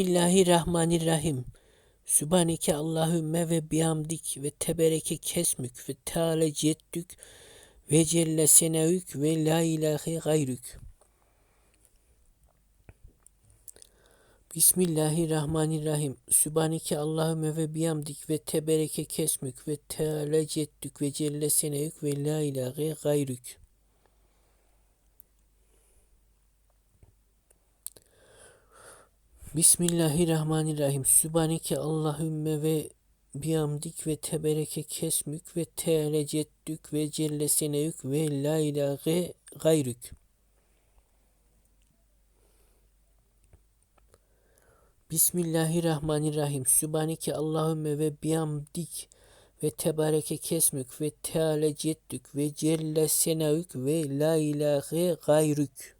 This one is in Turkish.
Bismillahirrahmanirrahim. Sübhaneke Allahümme ve bihamdik ve tebereke kesmük ve teala ceddük ve celle senevük ve la ilahe gayrük. Bismillahirrahmanirrahim. Sübhaneke Allahümme ve bihamdik ve tebereke kesmük ve teala ceddük ve celle senevük ve la ilahe gayrük. Bismillahirrahmanirrahim. Sübhaneke Allahümme ve bihamdik ve tebereke kesmük ve teala ceddük ve celle senevük ve la ilahe gayrük. Bismillahirrahmanirrahim. Sübhaneke Allahümme ve bihamdik ve tebareke kesmük ve teala ceddük ve celle senevük ve la ilahe gayrük.